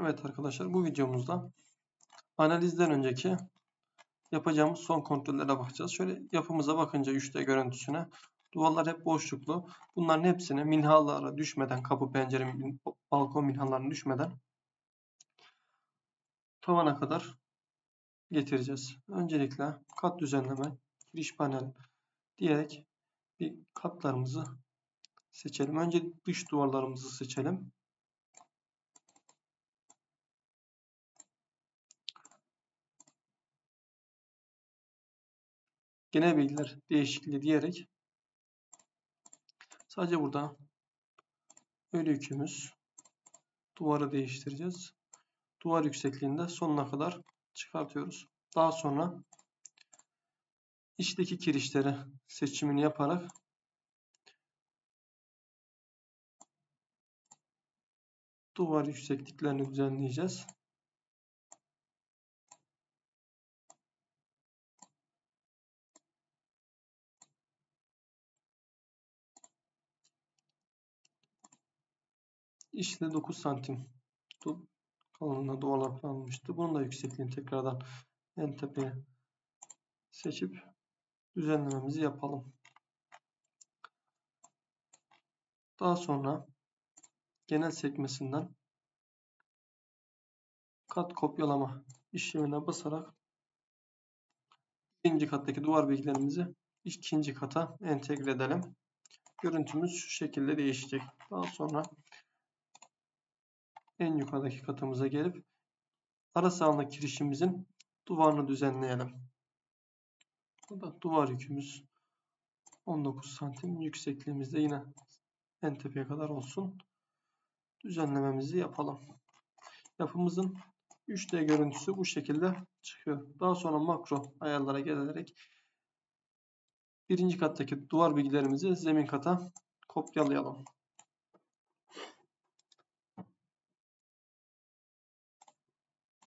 Evet arkadaşlar bu videomuzda analizden önceki yapacağımız son kontrollere bakacağız. Şöyle yapımıza bakınca 3D görüntüsüne duvarlar hep boşluklu. Bunların hepsini minhalara düşmeden kapı pencere balkon minhalarına düşmeden tavana kadar getireceğiz. Öncelikle kat düzenleme giriş panel diyerek bir katlarımızı seçelim. Önce dış duvarlarımızı seçelim. Genel bilgiler değişikliği diyerek sadece burada ölü yükümüz duvarı değiştireceğiz. Duvar yüksekliğinde sonuna kadar çıkartıyoruz. Daha sonra içteki kirişleri seçimini yaparak duvar yüksekliklerini düzenleyeceğiz. İşte 9 santim kalınlığında duvarlar planlanmıştı. Bunun da yüksekliğini tekrardan en tepeye seçip düzenlememizi yapalım. Daha sonra genel sekmesinden kat kopyalama işlemine basarak birinci kattaki duvar bilgilerimizi ikinci kata entegre edelim. Görüntümüz şu şekilde değişecek. Daha sonra en yukarıdaki katımıza gelip ara sağlık kirişimizin duvarını düzenleyelim. Burada duvar yükümüz 19 santim. Yüksekliğimiz de yine en tepeye kadar olsun. Düzenlememizi yapalım. Yapımızın 3D görüntüsü bu şekilde çıkıyor. Daha sonra makro ayarlara gelerek birinci kattaki duvar bilgilerimizi zemin kata kopyalayalım.